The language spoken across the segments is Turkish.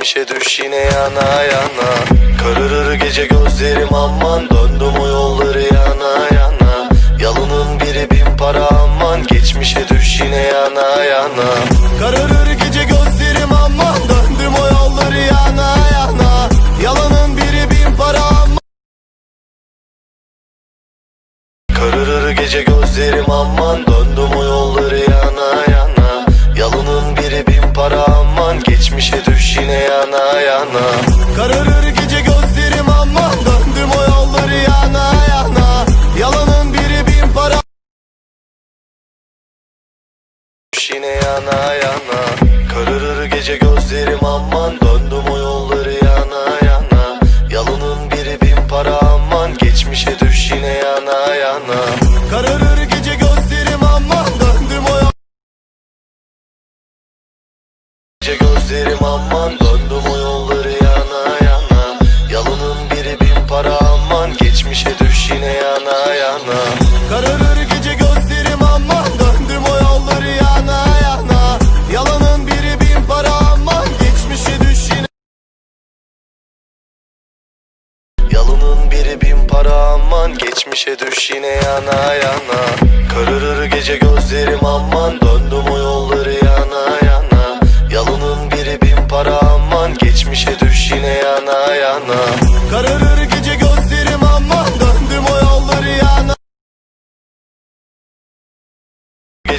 Geçmişe düş yine yana yana. Kararır gece gözlerim aman Döndüm o yolları yana yana. Yalının biri bin para aman Geçmişe düş yine yana yana. Kararır gece gözlerim aman Döndüm o yolları yana yana. Yalanın biri bin para aman. Kararır gece gözlerim aman Döndüm yana. Kararır gece gözlerim aman Döndüm o yolları yana yana. Yalanın biri bin para. Yine yana yana. Kararır gece gözlerim aman Döndüm o yolları yana yana. Yalının biri bin para aman Geçmişe düş yine yana yana. Kararır gece gözlerim aman Döndüm o yol- Gece gözlerim aman yine yana yana. Kararır gece gözlerim aman Döndüm o yolları yana yana. Yalanın biri bin para aman Geçmişe düş yine. Yalının biri bin para aman Geçmişe düş yine yana yana. Kararır gece gözlerim aman Döndüm o yolları yana yana. Yalının biri bin para aman Geçmişe düş yine yana yana. Kararır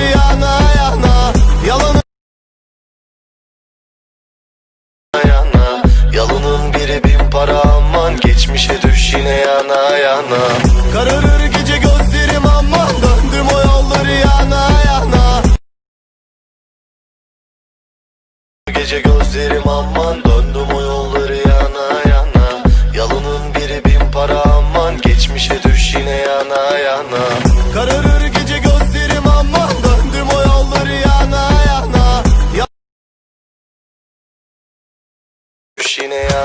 yana yana. Yalanın yana biri bin para aman Geçmişe düş yine yana yana. Kararır gece gözlerim aman Döndüm o yolları yana yana. Gece gözlerim aman Döndüm o yolları yana yana. Yalının biri bin para aman Geçmişe